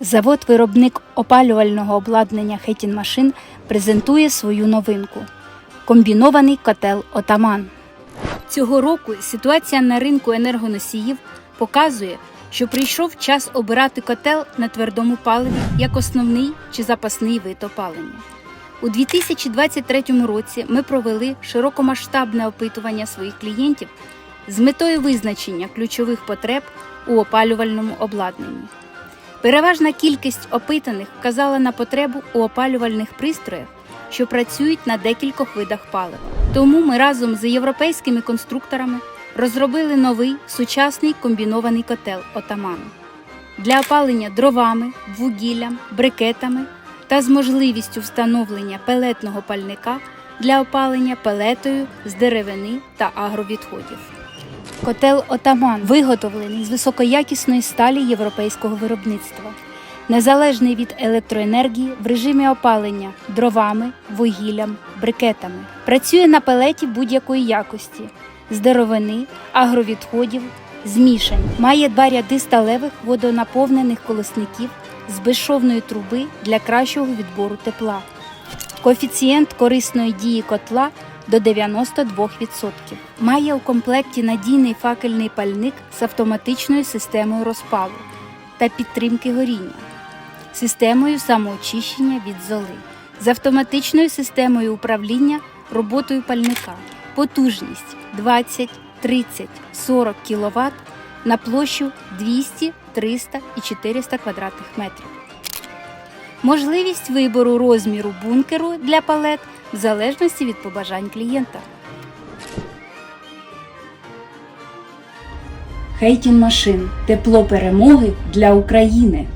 Завод-виробник опалювального обладнання Хетін Машин презентує свою новинку комбінований котел Отаман. Цього року ситуація на ринку енергоносіїв показує, що прийшов час обирати котел на твердому паливі як основний чи запасний вид опалення. У 2023 році ми провели широкомасштабне опитування своїх клієнтів з метою визначення ключових потреб у опалювальному обладнанні. Переважна кількість опитаних вказала на потребу у опалювальних пристроях, що працюють на декількох видах палива. Тому ми разом з європейськими конструкторами розробили новий сучасний комбінований котел Отаман для опалення дровами, вугіллям, брикетами та з можливістю встановлення пелетного пальника для опалення пелетою з деревини та агровідходів. Котел Отаман виготовлений з високоякісної сталі європейського виробництва, незалежний від електроенергії в режимі опалення дровами, вугіллям, брикетами. Працює на пелеті будь-якої якості, з деревини, агровідходів, змішань. Має два ряди сталевих водонаповнених колосників з безшовної труби для кращого відбору тепла. Коефіцієнт корисної дії котла до 92%. Має у комплекті надійний факельний пальник з автоматичною системою розпалу та підтримки горіння, системою самоочищення від золи, з автоматичною системою управління роботою пальника, потужність 20, 30, 40 кВт на площу 200, 300 і 400 квадратних метрів. Можливість вибору розміру бункеру для палет в залежності від побажань клієнта. Хейтін машин. Тепло перемоги для України.